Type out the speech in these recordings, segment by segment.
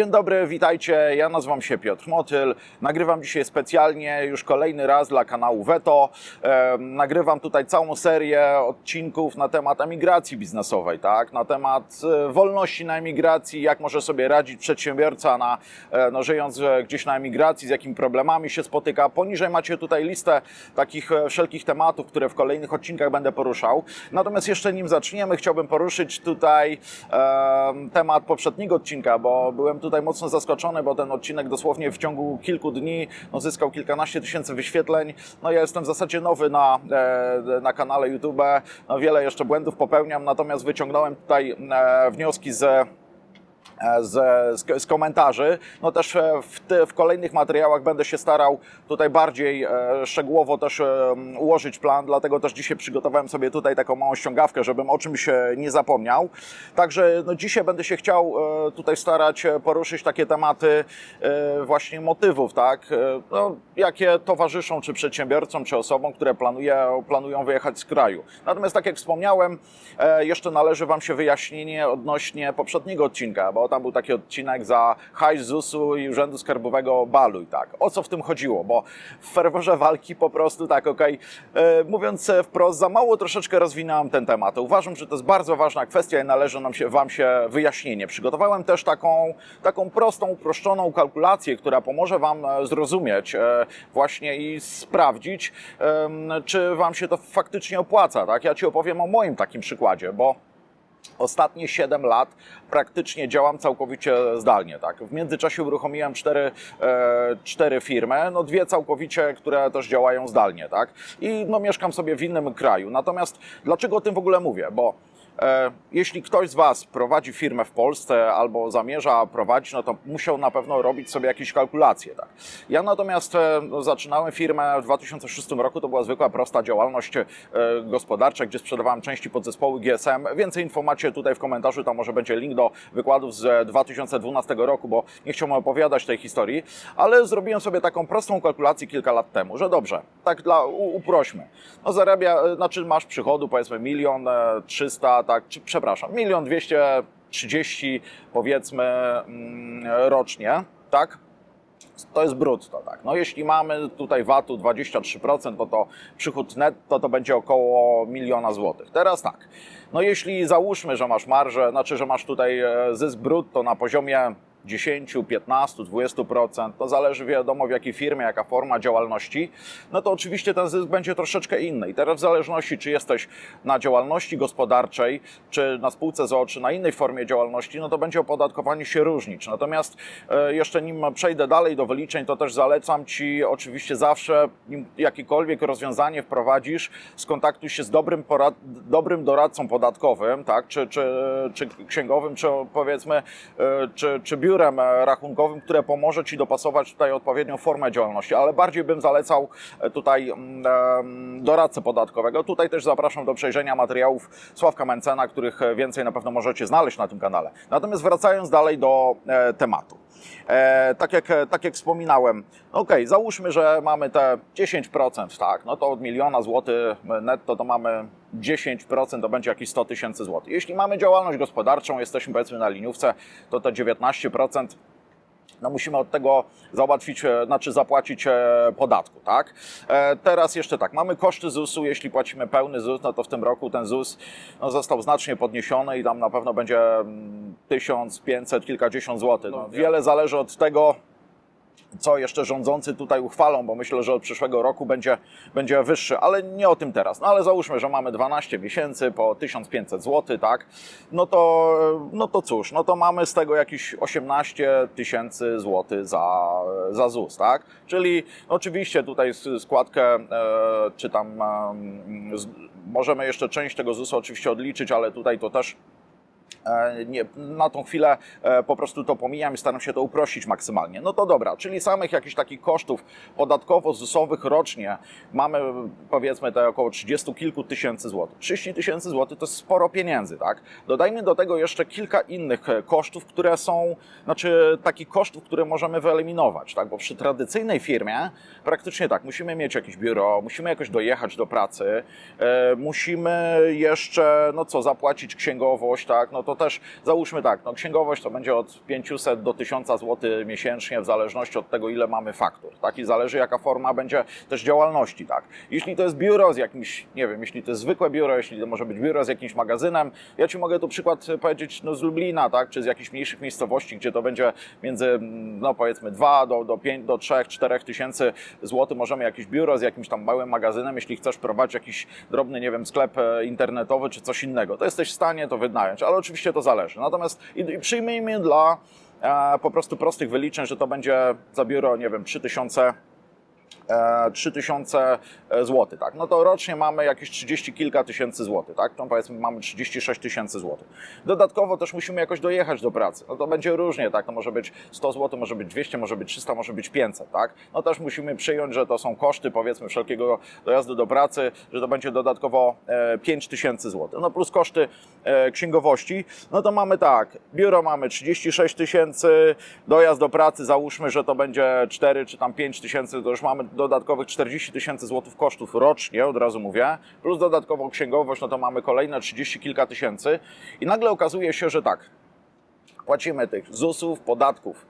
Dzień dobry, witajcie. Ja nazywam się Piotr Motyl. Nagrywam dzisiaj specjalnie już kolejny raz dla kanału Veto. Nagrywam tutaj całą serię odcinków na temat emigracji biznesowej, tak? Na temat e, wolności na emigracji, jak może sobie radzić przedsiębiorca na, e, no, żyjąc e, gdzieś na emigracji, z jakimi problemami się spotyka. Poniżej macie tutaj listę takich wszelkich tematów, które w kolejnych odcinkach będę poruszał. Natomiast jeszcze nim zaczniemy, chciałbym poruszyć tutaj e, temat poprzedniego odcinka, bo byłem tutaj mocno zaskoczony, bo ten odcinek dosłownie w ciągu kilku dni no, zyskał kilkanaście tysięcy wyświetleń. No ja jestem w zasadzie nowy na, e, na kanale YouTube, no, wiele jeszcze błędów popełniam, natomiast wyciągnąłem tutaj e, wnioski z z, z, z komentarzy. No też e, w, w kolejnych materiałach będę się starał tutaj bardziej e, szczegółowo też e, ułożyć plan, dlatego też dzisiaj przygotowałem sobie tutaj taką małą ściągawkę, żebym o czymś e, nie zapomniał. Także no, dzisiaj będę się chciał e, tutaj starać e, poruszyć takie tematy e, właśnie motywów, tak? E, no, jakie towarzyszą czy przedsiębiorcom, czy osobom, które planuje, planują wyjechać z kraju. Natomiast tak jak wspomniałem, e, jeszcze należy Wam się wyjaśnienie odnośnie poprzedniego odcinka, bo tam był taki odcinek za hajs ZUS-u i Urzędu Skarbowego Baluj, tak. O co w tym chodziło? Bo w ferworze walki po prostu tak, okej, e, mówiąc wprost, za mało troszeczkę rozwinąłem ten temat. Uważam, że to jest bardzo ważna kwestia i należy nam się, Wam się wyjaśnienie. Przygotowałem też taką, taką prostą, uproszczoną kalkulację, która pomoże Wam e, zrozumieć e, właśnie i sprawdzić, czy Wam się to faktycznie opłaca, tak? Ja Ci opowiem o moim takim przykładzie, bo Ostatnie 7 lat praktycznie działam całkowicie zdalnie. Tak? W międzyczasie uruchomiłem cztery, e, cztery firmy, no dwie całkowicie, które też działają zdalnie. Tak? I no, mieszkam sobie w innym kraju. Natomiast dlaczego o tym w ogóle mówię? Bo jeśli ktoś z Was prowadzi firmę w Polsce albo zamierza prowadzić, no to musiał na pewno robić sobie jakieś kalkulacje. Tak? Ja natomiast e, no, zaczynałem firmę w 2006 roku, to była zwykła, prosta działalność e, gospodarcza, gdzie sprzedawałem części podzespoły GSM. Więcej info macie tutaj w komentarzu, tam może będzie link do wykładów z 2012 roku, bo nie chciałbym opowiadać tej historii, ale zrobiłem sobie taką prostą kalkulację kilka lat temu, że dobrze, tak dla uprośmy. No zarabia, e, znaczy masz przychodu powiedzmy milion e, tak, czy, przepraszam, milion dwieście trzydzieści powiedzmy mm, rocznie, tak? To jest brutto, tak. No jeśli mamy tutaj VAT-u 23%, to to przychód netto to będzie około miliona złotych. Teraz tak, no jeśli załóżmy, że masz marżę, znaczy, że masz tutaj e, zysk brutto na poziomie 10, 15, 20%, to zależy wiadomo w jakiej firmie, jaka forma działalności, no to oczywiście ten zysk będzie troszeczkę inny. I teraz w zależności, czy jesteś na działalności gospodarczej, czy na spółce ZOO, czy na innej formie działalności, no to będzie opodatkowanie się różnić. Natomiast e, jeszcze nim przejdę dalej do wyliczeń, to też zalecam Ci oczywiście zawsze, nim jakiekolwiek rozwiązanie wprowadzisz, skontaktuj się z dobrym, porad, dobrym doradcą podatkowym, tak, czy, czy, czy księgowym, czy powiedzmy, e, czy, czy biurem e, rachunkowym, które pomoże Ci dopasować tutaj odpowiednią formę działalności, ale bardziej bym zalecał e, tutaj mm, doradcę podatkowego. Tutaj też zapraszam do przejrzenia materiałów Sławka Mencena, których e, więcej na pewno możecie znaleźć na tym kanale. Natomiast wracając dalej do tematu. Tak, jak, tak jak wspominałem, ok, załóżmy, że mamy te 10%, tak, no to od miliona złotych netto to mamy 10% to będzie jakieś 100 tysięcy złotych. Jeśli mamy działalność gospodarczą, jesteśmy powiedzmy na liniówce, to te 19% no musimy od tego załatwić, e, znaczy zapłacić e, podatku, tak? E, Teraz jeszcze tak, mamy koszty ZUS-u, jeśli płacimy pełny ZUS, no to w tym roku ten ZUS no, został znacznie podniesiony i tam na pewno będzie mm, 1500, kilkadziesiąt złotych. No, wiele zależy od tego, co jeszcze rządzący tutaj uchwalą, bo myślę, że od przyszłego roku będzie, będzie wyższy, ale nie o tym teraz. No ale załóżmy, że mamy 12 miesięcy po 1500 zł, tak? No to, no to cóż, no to mamy z tego jakieś 18 tysięcy złotych za, za ZUS, tak? Czyli oczywiście tutaj składkę, e, czy tam e, z, możemy jeszcze część tego ZUS-u oczywiście odliczyć, ale tutaj to też nie, na tą chwilę e, po prostu to pomijam i staram się to uprościć maksymalnie. No to dobra, czyli samych jakichś takich kosztów podatkowo-zusowych rocznie mamy powiedzmy te około 30 kilku tysięcy złotych. 30 tysięcy złotych to jest sporo pieniędzy, tak? Dodajmy do tego jeszcze kilka innych e, kosztów, które są, znaczy takich kosztów, które możemy wyeliminować, tak? Bo przy tradycyjnej firmie praktycznie tak, musimy mieć jakieś biuro, musimy jakoś dojechać do pracy, e, musimy jeszcze, no co, zapłacić księgowość, tak? No to to też załóżmy tak, no księgowość to będzie od 500 do 1000 zł miesięcznie, w zależności od tego, ile mamy faktur. Tak? I zależy, jaka forma będzie też działalności. Tak? Jeśli to jest biuro z jakimś, nie wiem, jeśli to jest zwykłe biuro, jeśli to może być biuro z jakimś magazynem, ja Ci mogę tu przykład powiedzieć no, z Lublina, tak? czy z jakichś mniejszych miejscowości, gdzie to będzie między, no powiedzmy 2 do, do 5, do 3, 4 tysięcy złotych, możemy jakieś biuro z jakimś tam małym magazynem, jeśli chcesz prowadzić jakiś drobny, nie wiem, sklep e, internetowy czy coś innego, to jesteś w stanie to wynająć, ale oczywiście to zależy. Natomiast i, przyjmijmy dla e, po prostu prostych wyliczeń, że to będzie za biuro, nie wiem, 3000 e, 3000 zł, tak? No to rocznie mamy jakieś 30 kilka tysięcy złotych, tak? To powiedzmy mamy 36 tysięcy złotych. Dodatkowo też musimy jakoś dojechać do pracy. No to będzie różnie, tak? To może być 100 zł, może być 200, może być 300, może być 500, tak? No też musimy przyjąć, że to są koszty, powiedzmy, wszelkiego dojazdu do pracy, że to będzie dodatkowo e, 5 tysięcy złotych. No plus koszty e, księgowości, no to mamy tak, biuro mamy 36 tysięcy, dojazd do pracy załóżmy, że to będzie 4 czy tam 5 tysięcy, to już mamy dodatkowych 40 tysięcy złotych kosztów rocznie, od razu mówię, plus dodatkowo księgowość, no to mamy kolejne 30 kilka tysięcy i nagle okazuje się, że tak, płacimy tych ZUS-ów, podatków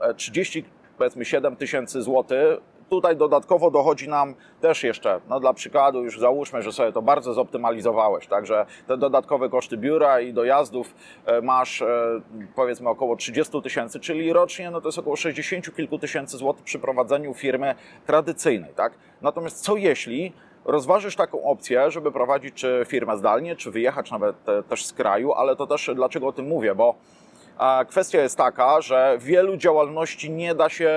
e, 30, powiedzmy 7 tysięcy złotych. Tutaj dodatkowo dochodzi nam też jeszcze, no dla przykładu już załóżmy, że sobie to bardzo zoptymalizowałeś, także te dodatkowe koszty biura i dojazdów e, masz e, powiedzmy około 30 tysięcy, czyli rocznie no to jest około 60 kilku tysięcy złotych przy prowadzeniu firmy tradycyjnej, tak? Natomiast co jeśli rozważysz taką opcję, żeby prowadzić czy firmę zdalnie, czy wyjechać nawet też z kraju, ale to też dlaczego o tym mówię, bo kwestia jest taka, że wielu działalności nie da się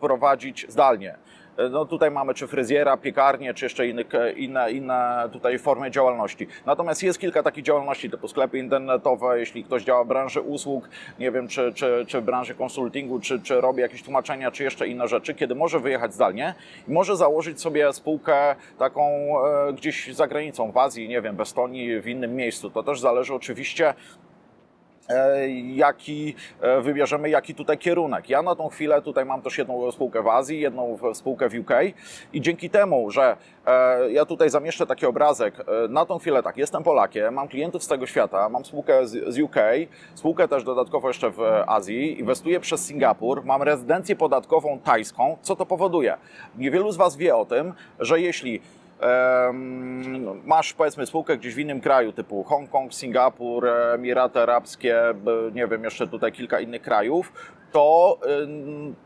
prowadzić zdalnie. No tutaj mamy czy fryzjera, piekarnię, czy jeszcze inne, inne, inne tutaj formy działalności. Natomiast jest kilka takich działalności typu sklepy internetowe, jeśli ktoś działa w branży usług, nie wiem, czy, czy, czy w branży konsultingu, czy, czy robi jakieś tłumaczenia, czy jeszcze inne rzeczy, kiedy może wyjechać zdalnie i może założyć sobie spółkę taką e, gdzieś za granicą, w Azji, nie wiem, w Estonii, w innym miejscu. To też zależy oczywiście e, jaki e, wybierzemy, jaki tutaj kierunek. Ja na tą chwilę tutaj mam też jedną spółkę w Azji, jedną spółkę w UK i dzięki temu, że e, ja tutaj zamieszczę taki obrazek, e, na tą chwilę tak, jestem Polakiem, mam klientów z tego świata, mam spółkę z, UK, spółkę też dodatkowo jeszcze w Azji, inwestuję przez Singapur, mam rezydencję podatkową tajską, co to powoduje? Niewielu z Was wie o tym, że jeśli masz powiedzmy spółkę gdzieś w innym kraju typu Hongkong, Singapur, Emiraty Arabskie, nie wiem, jeszcze tutaj kilka innych krajów, to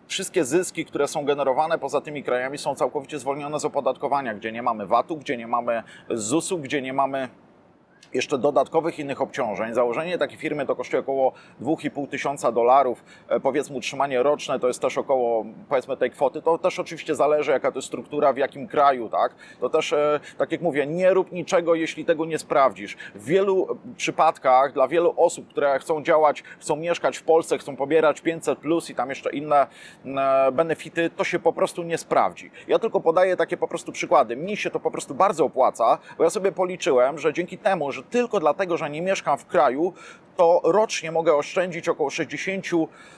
wszystkie zyski, które są generowane poza tymi krajami są całkowicie zwolnione z opodatkowania, gdzie nie mamy VAT-u, gdzie nie mamy ZUS-u, gdzie nie mamy jeszcze dodatkowych innych obciążeń. Założenie takiej firmy to kosztuje około 2,5 tysiąca dolarów. E, Powiedzmy utrzymanie roczne to jest też około powiedzmy tej kwoty. To też oczywiście zależy jaka to jest struktura, w jakim kraju, tak? To też, e, tak jak mówię, nie rób niczego, jeśli tego nie sprawdzisz. W wielu przypadkach dla wielu osób, które chcą działać, chcą mieszkać w Polsce, chcą pobierać 500 plus i tam jeszcze inne e, benefity, to się po prostu nie sprawdzi. Ja tylko podaję takie po prostu przykłady. Mi się to po prostu bardzo opłaca, bo ja sobie policzyłem, że dzięki temu, że tylko dlatego, że nie mieszkam w kraju, to rocznie mogę oszczędzić około 60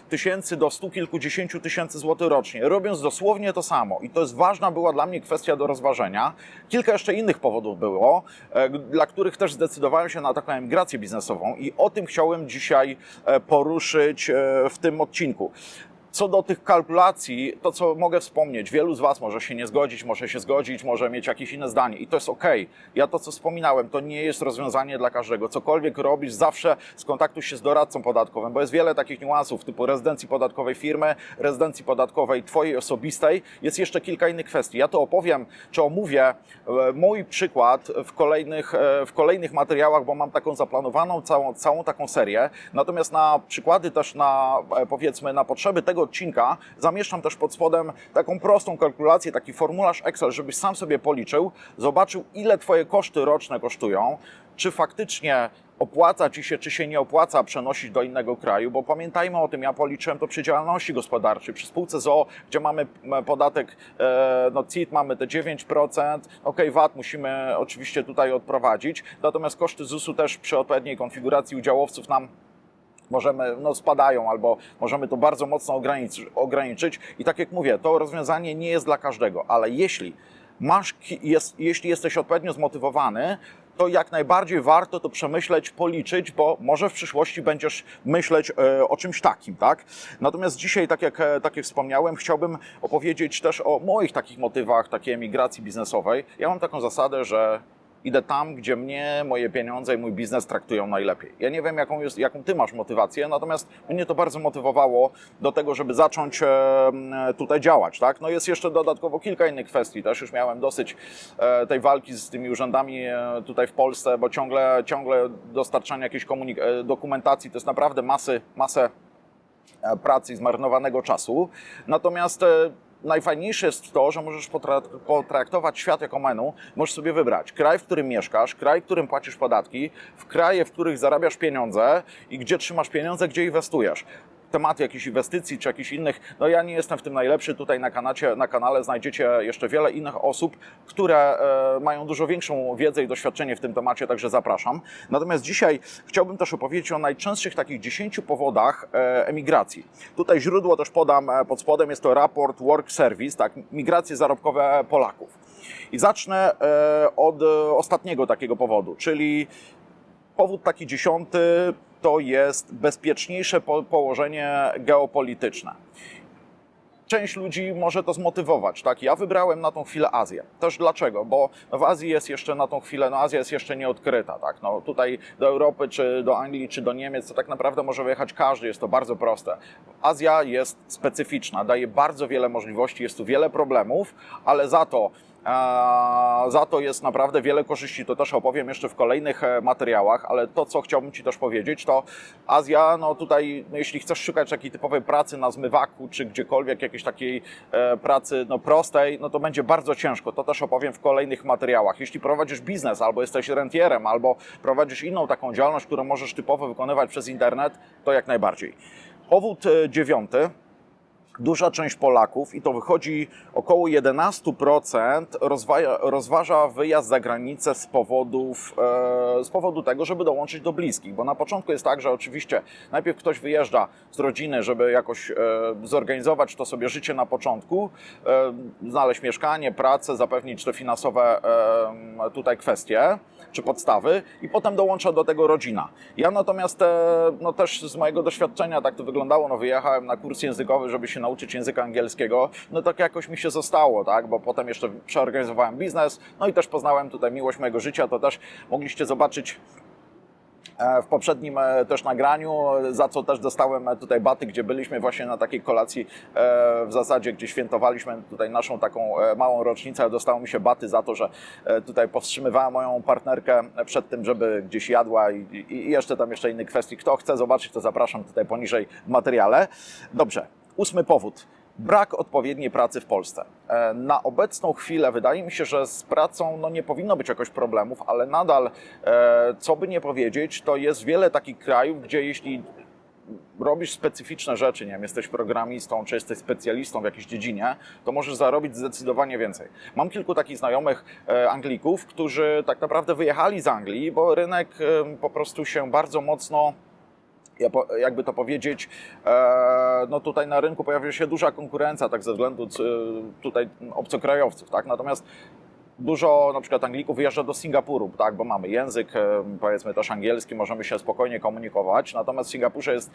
tysięcy do stu kilkudziesięciu tysięcy złotych rocznie, robiąc dosłownie to samo. I to jest ważna była dla mnie kwestia do rozważenia. Kilka jeszcze innych powodów było, e, dla których też zdecydowałem się na taką emigrację biznesową i o tym chciałem dzisiaj e, poruszyć e, w tym odcinku. Co do tych kalkulacji, to co mogę wspomnieć, wielu z Was może się nie zgodzić, może się zgodzić, może mieć jakieś inne zdanie i to jest ok. Ja to, co wspominałem, to nie jest rozwiązanie dla każdego. Cokolwiek robisz, zawsze skontaktuj się z doradcą podatkowym, bo jest wiele takich niuansów typu rezydencji podatkowej firmy, rezydencji podatkowej Twojej osobistej. Jest jeszcze kilka innych kwestii. Ja to opowiem, czy omówię e, mój przykład w kolejnych, e, w kolejnych materiałach, bo mam taką zaplanowaną całą, całą taką serię. Natomiast na przykłady też na, e, powiedzmy, na potrzeby tego odcinka zamieszczam też pod spodem taką prostą kalkulację, taki formularz Excel, żebyś sam sobie policzył, zobaczył ile Twoje koszty roczne kosztują, czy faktycznie opłaca Ci się, czy się nie opłaca przenosić do innego kraju, bo pamiętajmy o tym, ja policzyłem to przy działalności gospodarczej, przy spółce ZOO, gdzie mamy podatek, e, no CIT mamy te 9%, ok, VAT musimy oczywiście tutaj odprowadzić, natomiast koszty ZUS-u też przy odpowiedniej konfiguracji udziałowców nam możemy, no spadają albo możemy to bardzo mocno ograniczyć, ograniczyć. I tak jak mówię, to rozwiązanie nie jest dla każdego, ale jeśli masz, jest, jeśli jesteś odpowiednio zmotywowany, to to jak najbardziej warto to przemyśleć, policzyć, bo może w przyszłości będziesz myśleć e, o czymś takim, tak? Natomiast dzisiaj, tak jak, e, tak jak wspomniałem, chciałbym opowiedzieć też o moich takich motywach takiej emigracji biznesowej. Ja mam taką zasadę, że idę tam, gdzie mnie, moje pieniądze i mój biznes traktują najlepiej. Ja nie wiem, jaką, jest, jaką ty masz motywację, natomiast mnie to bardzo motywowało do tego, żeby zacząć tutaj działać. Tak? No jest jeszcze dodatkowo kilka innych kwestii. Też już miałem dosyć e, tej walki z tymi urzędami e, tutaj w Polsce, bo ciągle, ciągle dostarczanie jakiejś e, dokumentacji to jest naprawdę masy, masę pracy i zmarnowanego czasu. Natomiast najfajniejsze jest to, że możesz potra- potraktować świat jako menu. Możesz sobie wybrać kraj, w którym mieszkasz, kraj, w którym płacisz podatki, w kraje, w których zarabiasz pieniądze i gdzie trzymasz pieniądze, gdzie inwestujesz tematy jakichś inwestycji czy jakichś innych. No ja nie jestem w tym najlepszy. Tutaj na, kanacie, na kanale znajdziecie jeszcze wiele innych osób, które e, mają dużo większą wiedzę i doświadczenie w tym temacie, także zapraszam. Natomiast dzisiaj chciałbym też opowiedzieć o najczęstszych takich 10 powodach e, emigracji. Tutaj źródło też podam e, pod spodem, jest to raport Work Service, tak, migracje zarobkowe Polaków. I zacznę od ostatniego takiego powodu, czyli powód taki dziesiąty to jest bezpieczniejsze po położenie geopolityczne. Część ludzi może to zmotywować, tak? Ja wybrałem na tą chwilę Azję. Też dlaczego? Bo w Azji jest jeszcze na tą chwilę, no Azja jest jeszcze nieodkryta, tak? No tutaj do Europy, czy do Anglii, czy do Niemiec, to tak naprawdę może wyjechać każdy, jest to bardzo proste. Azja jest specyficzna, daje bardzo wiele możliwości, jest tu wiele problemów, ale za to Za to jest naprawdę wiele korzyści, to też opowiem jeszcze w kolejnych e, materiałach, ale to, co chciałbym Ci też powiedzieć, to Azja, no tutaj, no jeśli chcesz szukać takiej typowej pracy na zmywaku, czy gdziekolwiek jakiejś takiej e, pracy no, prostej, no to będzie bardzo ciężko. To też opowiem w kolejnych materiałach. Jeśli prowadzisz biznes, albo jesteś rentierem, albo prowadzisz inną taką działalność, którą możesz typowo wykonywać przez internet, to jak najbardziej. Powód e, dziewiąty duża część Polaków, i to wychodzi około 11%, rozwaja, rozważa wyjazd za granicę z, powodów, e, z powodu tego, żeby dołączyć do bliskich. Bo na początku jest tak, że oczywiście najpierw ktoś wyjeżdża z rodziny, żeby jakoś e, zorganizować to sobie życie na początku, e, znaleźć mieszkanie, pracę, zapewnić te finansowe e, tutaj kwestie czy podstawy i potem dołącza do tego rodzina. Ja natomiast e, no też z mojego doświadczenia tak to wyglądało, no wyjechałem na kurs językowy, żeby się nauczyć języka angielskiego, no tak jakoś mi się zostało, tak, bo potem jeszcze przeorganizowałem biznes, no i też poznałem tutaj miłość mojego życia, to też mogliście zobaczyć w poprzednim e, też nagraniu, za co też dostałem e, tutaj baty, gdzie byliśmy właśnie na takiej kolacji e, w zasadzie, gdzie świętowaliśmy tutaj naszą taką e, małą rocznicę. Dostało mi się baty za to, że e, tutaj powstrzymywałem moją partnerkę przed tym, żeby gdzieś jadła i jeszcze tam jeszcze inne kwestie. Kto chce zobaczyć, to zapraszam tutaj poniżej w materiale. Dobrze, ósmy powód brak odpowiedniej pracy w Polsce. E, Na obecną chwilę wydaje mi się, że z pracą no, nie powinno być jakoś problemów, ale nadal, e, co by nie powiedzieć, to jest wiele takich krajów, gdzie jeśli robisz specyficzne rzeczy, nie wiem, jesteś programistą, czy jesteś specjalistą w jakiejś dziedzinie, to możesz zarobić zdecydowanie więcej. Mam kilku takich znajomych e, Anglików, którzy tak naprawdę wyjechali z Anglii, bo rynek po prostu się bardzo mocno jakby to powiedzieć, e, no tutaj na rynku pojawia się duża konkurencja, tak ze względu tutaj obcokrajowców, tak? Natomiast dużo na przykład Anglików wyjeżdża do Singapuru, tak? Bo mamy język, e, powiedzmy też angielski, możemy się spokojnie komunikować, natomiast w Singapurze jest,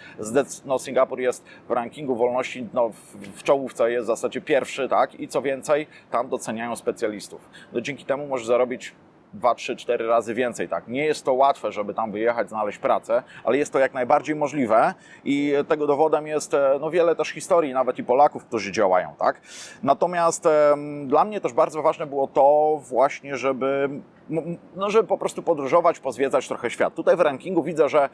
no Singapur jest w rankingu wolności, no w czołówce jest w zasadzie pierwszy, tak? I co więcej, tam doceniają specjalistów. No dzięki temu możesz zarobić dwa, trzy, cztery razy więcej. Tak. Nie jest to łatwe, żeby tam wyjechać, znaleźć pracę, ale jest to jak najbardziej możliwe i tego dowodem jest e, no, wiele też historii, nawet i Polaków, którzy działają. Tak. Natomiast dla mnie też bardzo ważne było to właśnie, żeby, no, żeby po prostu podróżować, pozwiedzać trochę świat. Tutaj w rankingu widzę, że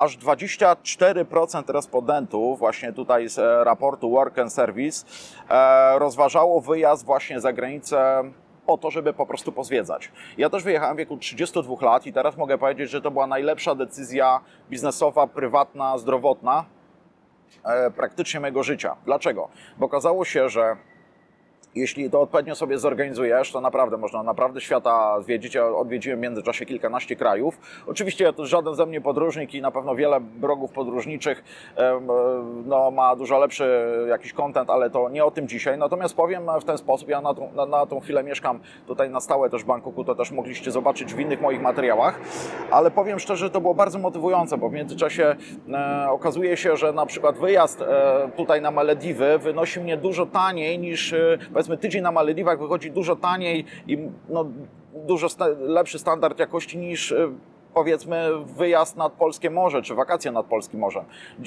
aż 24% respondentów właśnie tutaj z e, raportu Work and Service e, rozważało wyjazd właśnie za granicę po to, żeby po prostu pozwiedzać. Ja też wyjechałem w wieku 32 lat i teraz mogę powiedzieć, że to była najlepsza decyzja biznesowa, prywatna, zdrowotna e, praktycznie mojego życia. Dlaczego? Bo okazało się, że Jeśli to odpowiednio sobie zorganizujesz, to naprawdę można naprawdę świata zwiedzić. Ja odwiedziłem w międzyczasie kilkanaście krajów. Oczywiście to żaden ze mnie podróżnik i na pewno wiele brogów podróżniczych e, no, ma dużo lepszy jakiś content, ale to nie o tym dzisiaj. Natomiast powiem w ten sposób, ja na tą, na, na tą chwilę mieszkam tutaj na stałe też w Bangkoku, to też mogliście zobaczyć w innych moich materiałach, ale powiem szczerze, to było bardzo motywujące, bo w międzyczasie e, okazuje się, że na przykład wyjazd e, tutaj na Malediwy wynosi mnie dużo taniej niż e, powiedzmy tydzień na Malediwach wychodzi dużo taniej i no, dużo lepszy standard jakości niż e, powiedzmy wyjazd nad Polskie Morze, czy wakacje nad Polskim Morzem.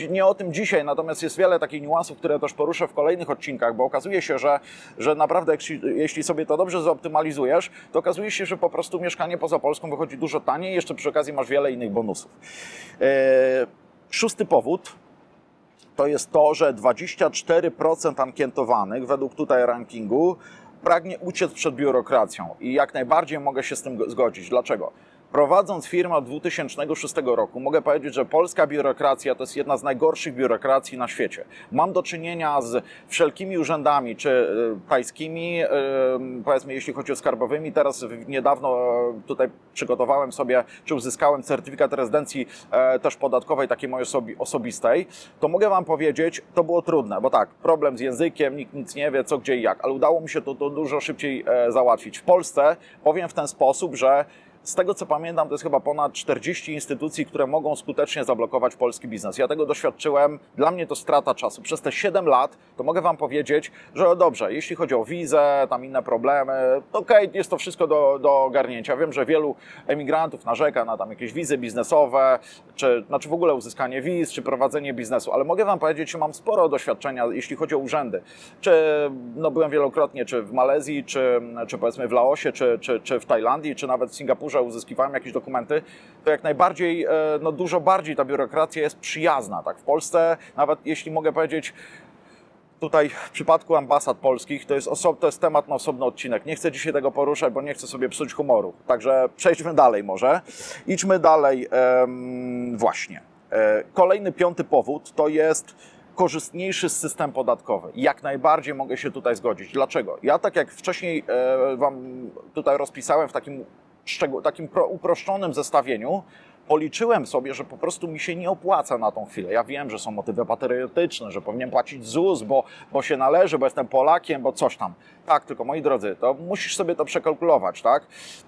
Nie o tym dzisiaj, natomiast jest wiele takich niuansów, które też poruszę w kolejnych odcinkach, bo okazuje się, że, że naprawdę jeśli, jeśli sobie to dobrze zoptymalizujesz, to okazuje się, że po prostu mieszkanie poza Polską wychodzi dużo taniej, jeszcze przy okazji masz wiele innych bonusów. E, Szósty powód, to jest to, że 24% ankietowanych według tutaj rankingu pragnie uciec przed biurokracją i jak najbardziej mogę się z tym go- zgodzić. Dlaczego? Prowadząc firmę od 2006 roku, mogę powiedzieć, że polska biurokracja to jest jedna z najgorszych biurokracji na świecie. Mam do czynienia z wszelkimi urzędami, czy e, tajskimi, e, powiedzmy, jeśli chodzi o skarbowymi. Teraz niedawno e, tutaj przygotowałem sobie, czy uzyskałem certyfikat rezydencji też podatkowej, takiej mojej osobi- osobistej. To mogę Wam powiedzieć, to było trudne, bo tak, problem z językiem, nikt nic nie wie, co, gdzie i jak, ale udało mi się to, to dużo szybciej załatwić. W Polsce powiem w ten sposób, że z tego co pamiętam, to jest chyba ponad 40 instytucji, które mogą skutecznie zablokować polski biznes. Ja tego doświadczyłem, dla mnie to strata czasu. Przez te 7 lat to mogę Wam powiedzieć, że dobrze, jeśli chodzi o wizę, tam inne problemy, okej, jest to wszystko do, do ogarnięcia. Wiem, że wielu emigrantów narzeka na tam jakieś wizy biznesowe, czy znaczy w ogóle uzyskanie wiz, czy prowadzenie biznesu, ale mogę Wam powiedzieć, że mam sporo doświadczenia, jeśli chodzi o urzędy. Czy no, byłem wielokrotnie, czy w Malezji, czy, czy powiedzmy w Laosie, czy, czy, czy w Tajlandii, czy nawet w Singapurze uzyskiwałem jakieś dokumenty, to jak najbardziej, e, no dużo bardziej ta biurokracja jest przyjazna. Tak? W Polsce, nawet jeśli mogę powiedzieć, Tutaj w przypadku ambasad polskich to jest, oso- to jest temat na osobny odcinek. Nie chcę dzisiaj tego poruszać, bo nie chcę sobie psuć humoru. Także przejdźmy dalej może. Idźmy dalej. Em, właśnie. E, Kolejny piąty powód to jest korzystniejszy system podatkowy. Jak najbardziej mogę się tutaj zgodzić. Dlaczego? Ja tak jak wcześniej e, Wam tutaj rozpisałem w takim, takim pro- uproszczonym zestawieniu, policzyłem sobie, że po prostu mi się nie opłaca na tą chwilę. Ja wiem, że są motywy patriotyczne, że powinien płacić ZUS, bo, bo się należy, bo jestem Polakiem, bo coś tam. Tak, tylko moi drodzy, to musisz sobie to przekalkulować, tak?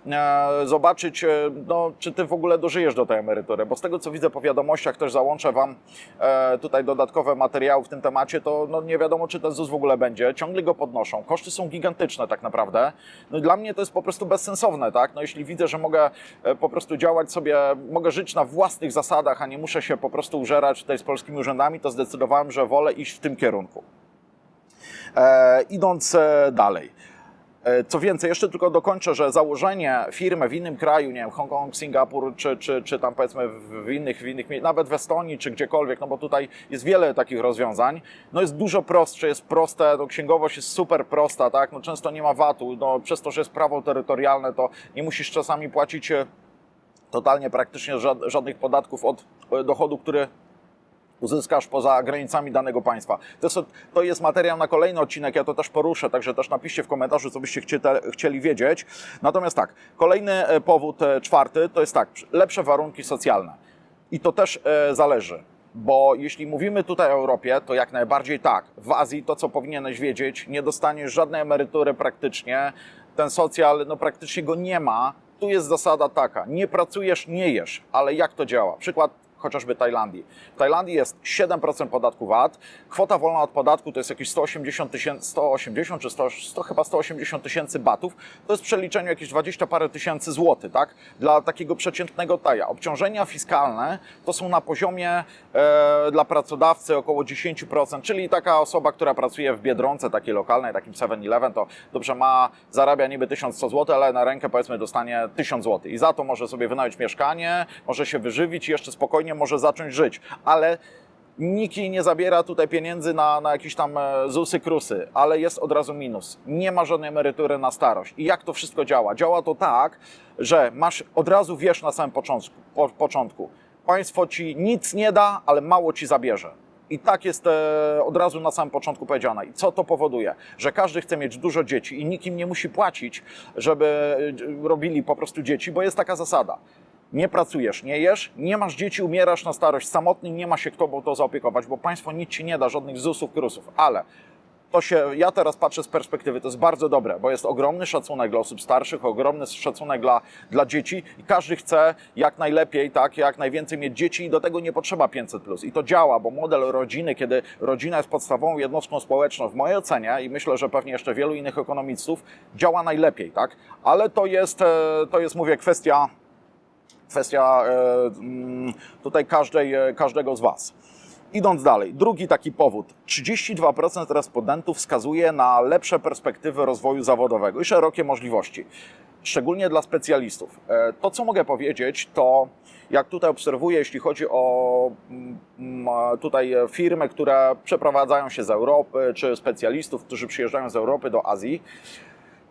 E, zobaczyć, e, no, czy ty w ogóle dożyjesz do tej emerytury, bo z tego, co widzę po wiadomościach, też załączę Wam e, tutaj dodatkowe materiały w tym temacie, to no, nie wiadomo, czy ten ZUS w ogóle będzie. Ciągle go podnoszą. Koszty są gigantyczne tak naprawdę. No, i dla mnie to jest po prostu bezsensowne, tak? No, jeśli widzę, że mogę e, po prostu działać sobie, mogę żyć na własnych zasadach, a nie muszę się po prostu użerać tutaj z polskimi urzędami, to zdecydowałem, że wolę iść w tym kierunku. E, idąc e, dalej. E, Co więcej, jeszcze tylko dokończę, że założenie firmy w innym kraju, nie wiem, Hongkong, Singapur, czy, czy, czy tam powiedzmy w innych, w innych, nawet w Estonii, czy gdziekolwiek, no bo tutaj jest wiele takich rozwiązań, no jest dużo prostsze, jest proste, no księgowość jest super prosta, tak, no często nie ma VAT-u, no przez to, że jest prawo terytorialne, to nie musisz czasami płacić e, totalnie praktycznie żad- żadnych podatków od e, dochodu, który uzyskasz poza granicami danego państwa. To jest, to jest materiał na kolejny odcinek, ja to też poruszę, także też napiszcie w komentarzu, co byście chcieli, chcieli wiedzieć. Natomiast tak, kolejny e, powód, e, czwarty, to jest tak, lepsze warunki socjalne. I to też e, zależy. Bo jeśli mówimy tutaj o Europie, to jak najbardziej tak. W Azji to, co powinieneś wiedzieć, nie dostaniesz żadnej emerytury praktycznie. Ten socjal, no praktycznie go nie ma. Tu jest zasada taka, nie pracujesz, nie jesz. Ale jak to działa? Przykład chociażby Tajlandii. W Tajlandii jest 7% podatku VAT. Kwota wolna od podatku to jest jakieś 180 tysięcy, 180 czy 100, 100, chyba 180 tysięcy batów. To jest w przeliczeniu jakieś 20 parę tysięcy złotych, tak? Dla takiego przeciętnego taja. Obciążenia fiskalne to są na poziomie e, dla pracodawcy około 10%, czyli taka osoba, która pracuje w Biedronce takiej lokalnej, takim 7-Eleven, to dobrze ma, zarabia niby 1100 zł, ale na rękę powiedzmy dostanie 1000 zł. I za to może sobie wynająć mieszkanie, może się wyżywić i jeszcze spokojnie może zacząć żyć. Ale nikt jej nie zabiera tutaj pieniędzy na, na jakieś tam e, ZUSy, krusy, ale jest od razu minus. Nie ma żadnej emerytury na starość. I jak to wszystko działa? Działa to tak, że masz od razu wiesz na samym początku, po, początku. Państwo ci nic nie da, ale mało ci zabierze. I tak jest e, od razu na samym początku powiedziane. I co to powoduje? Że każdy chce mieć dużo dzieci i nikim nie musi płacić, żeby e, robili po prostu dzieci, bo jest taka zasada. Nie pracujesz, nie jesz, nie masz dzieci, umierasz na starość samotny, nie ma się kto to zaopiekować, bo państwo nic ci nie da, żadnych ZUS-ów, krusów. Ale to się, ja teraz patrzę z perspektywy, to jest bardzo dobre, bo jest ogromny szacunek dla osób starszych, ogromny szacunek dla, dla dzieci i każdy chce jak najlepiej, tak, jak najwięcej mieć dzieci i do tego nie potrzeba 500+. Plus. I to działa, bo model rodziny, kiedy rodzina jest podstawową jednostką społeczną, w mojej ocenie i myślę, że pewnie jeszcze wielu innych ekonomistów, działa najlepiej, tak? Ale to jest, e, to jest mówię, kwestia, kwestia e, mm, tutaj każdej, e, każdego z Was. Idąc dalej, drugi taki powód. 32% respondentów wskazuje na lepsze perspektywy rozwoju zawodowego i szerokie możliwości, szczególnie dla specjalistów. E, To, co mogę powiedzieć, to jak tutaj obserwuję, jeśli chodzi o mm, tutaj firmy, które przeprowadzają się z Europy, czy specjalistów, którzy przyjeżdżają z Europy do Azji,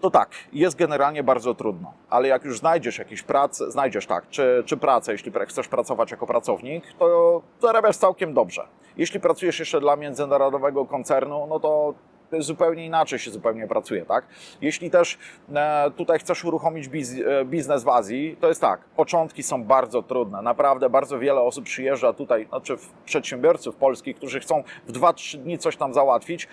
to tak, jest generalnie bardzo trudno, ale jak już znajdziesz jakieś pracę, znajdziesz tak, czy, czy pracę, jeśli chcesz pracować jako pracownik, to zarabiasz całkiem dobrze. Jeśli pracujesz jeszcze dla międzynarodowego koncernu, no to zupełnie inaczej się zupełnie pracuje, tak? Jeśli też e, tutaj chcesz uruchomić e, biznes w Azji, to jest tak, początki są bardzo trudne, naprawdę bardzo wiele osób przyjeżdża tutaj, znaczy przedsiębiorców polskich, którzy chcą w 2-3 dni coś tam załatwić,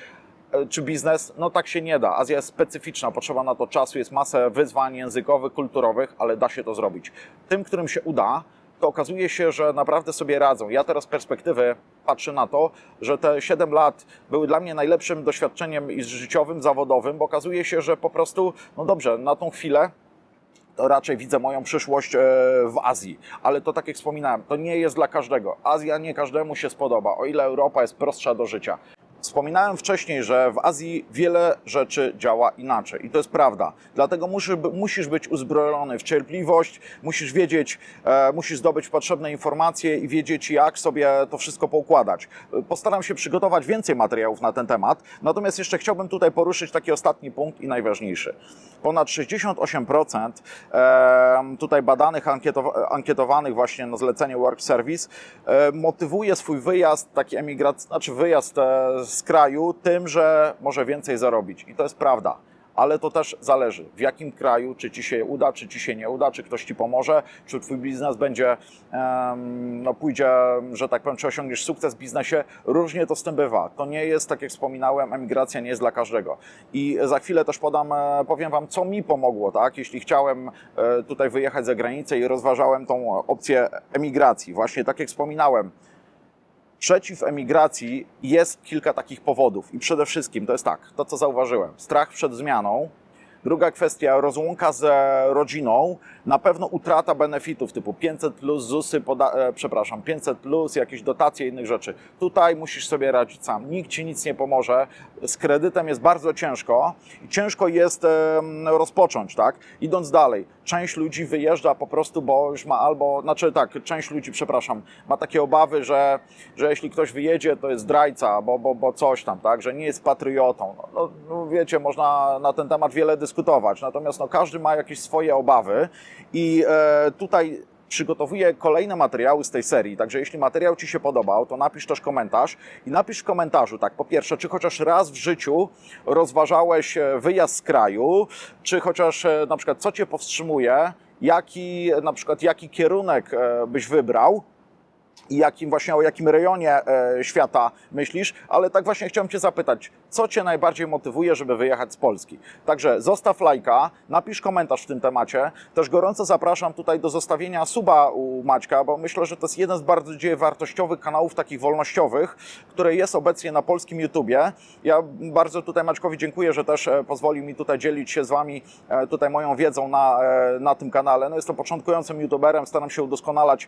czy biznes, no tak się nie da. Azja jest specyficzna, potrzeba na to czasu, jest masę wyzwań językowych, kulturowych, ale da się to zrobić. Tym, którym się uda, to okazuje się, że naprawdę sobie radzą. Ja teraz z perspektywy patrzę na to, że te 7 lat były dla mnie najlepszym doświadczeniem życiowym, zawodowym, bo okazuje się, że po prostu, no dobrze, na tą chwilę to raczej widzę moją przyszłość e, w Azji. Ale to tak jak wspominałem, to nie jest dla każdego. Azja nie każdemu się spodoba, o ile Europa jest prostsza do życia. Wspominałem wcześniej, że w Azji wiele rzeczy działa inaczej i to jest prawda. Dlatego musisz, musisz być uzbrojony w cierpliwość, musisz wiedzieć, e, musisz zdobyć potrzebne informacje i wiedzieć, jak sobie to wszystko poukładać. Postaram się przygotować więcej materiałów na ten temat, natomiast jeszcze chciałbym tutaj poruszyć taki ostatni punkt i najważniejszy. Ponad 68% e, tutaj badanych, ankietow- ankietowanych właśnie na zlecenie Work Service e, motywuje swój wyjazd, taki emigrac, znaczy wyjazd e, z kraju tym, że może więcej zarobić. I to jest prawda. Ale to też zależy, w jakim kraju, czy ci się uda, czy ci się nie uda, czy ktoś ci pomoże, czy twój biznes będzie, no pójdzie, że tak powiem, czy osiągniesz sukces w biznesie. Różnie to z tym bywa. To nie jest, tak jak wspominałem, emigracja nie jest dla każdego. I za chwilę też podam, e, powiem Wam, co mi pomogło, tak? Jeśli chciałem e, tutaj wyjechać za granicę i rozważałem tą opcję emigracji. Właśnie tak jak wspominałem, przeciw emigracji jest kilka takich powodów. I przede wszystkim to jest tak, to co zauważyłem, strach przed zmianą. Druga kwestia, rozłąka z rodziną, na pewno utrata benefitów typu 500 plus, ZUSy, poda- e, przepraszam, 500 plus, jakieś dotacje, innych rzeczy. Tutaj musisz sobie radzić sam. Nikt ci nic nie pomoże. Z kredytem jest bardzo ciężko i ciężko jest rozpocząć, tak? Idąc dalej, część ludzi wyjeżdża po prostu, bo już ma albo, znaczy tak, część ludzi, przepraszam, ma takie obawy, że, że jeśli ktoś wyjedzie, to jest zdrajca, bo, bo, bo coś tam, tak? Że nie jest patriotą. No, no, no wiecie, można na ten temat wiele dyskutować, natomiast no, każdy ma jakieś swoje obawy i e, tutaj przygotowuję kolejne materiały z tej serii, także jeśli materiał Ci się podobał, to napisz też komentarz i napisz w komentarzu, tak, po pierwsze, czy chociaż raz w życiu rozważałeś e, wyjazd z kraju, czy chociaż e, na przykład co Cię powstrzymuje, jaki na przykład jaki kierunek e, byś wybrał, i jakim właśnie o jakim rejonie świata myślisz, ale tak właśnie chciałem Cię zapytać, co Cię najbardziej motywuje, żeby wyjechać z Polski? Także zostaw lajka, napisz komentarz w tym temacie. Też gorąco zapraszam tutaj do zostawienia suba u Maćka, bo myślę, że to jest jeden z bardziej wartościowych kanałów takich wolnościowych, który jest obecnie na polskim YouTubie. Ja bardzo tutaj Maćkowi dziękuję, że też e, pozwolił mi tutaj dzielić się z Wami e, tutaj moją wiedzą na, e, na tym kanale. No jestem początkującym YouTuberem, staram się udoskonalać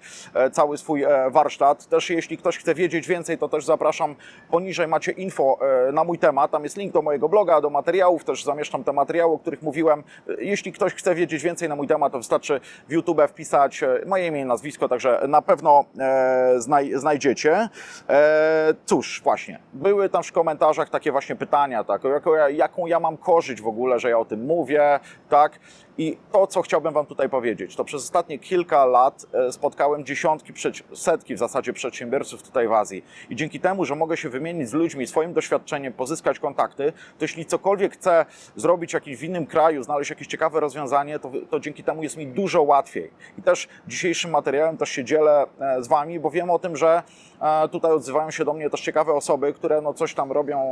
cały swój warsztat. Też jeśli ktoś chce wiedzieć więcej, to też zapraszam. Poniżej macie info na mój temat. Tam jest link do mojego bloga, do materiałów. Też zamieszczam te materiały, o których mówiłem. E, Jeśli ktoś chce wiedzieć więcej na mój temat, to wystarczy w YouTube wpisać e, moje imię i nazwisko, także na pewno e, znaj znajdziecie. E, cóż, właśnie, były tam w komentarzach takie właśnie pytania, tak, jaką ja, jaką ja mam korzyść w ogóle, że ja o tym mówię, tak. I to, co chciałbym Wam tutaj powiedzieć, to przez ostatnie kilka lat e, spotkałem dziesiątki, setki w zasadzie przedsiębiorców tutaj w Azji. I dzięki temu, że mogę się wymienić z ludźmi swoim doświadczeniem, pozyskać kontakty, to jeśli cokolwiek chcę zrobić jakiś w innym kraju, znaleźć jakieś ciekawe rozwiązanie, to, to dzięki temu jest mi dużo łatwiej. I też dzisiejszym materiałem też się dzielę e, z Wami, bo wiem o tym, że e, tutaj odzywają się do mnie też ciekawe osoby, które no coś tam robią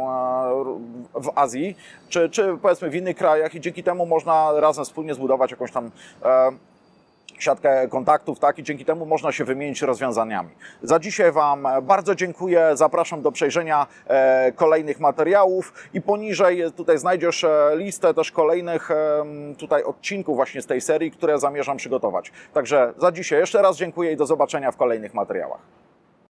w Azji, czy, czy powiedzmy w innych krajach i dzięki temu można razem wspólnie zbudować jakąś tam e, siatkę kontaktów, tak? I dzięki temu można się wymienić rozwiązaniami. Za dzisiaj Wam bardzo dziękuję. Zapraszam do przejrzenia e, kolejnych materiałów i poniżej tutaj znajdziesz e, listę też kolejnych tutaj odcinków właśnie z tej serii, które zamierzam przygotować. Także za dzisiaj jeszcze raz dziękuję i do zobaczenia w kolejnych materiałach.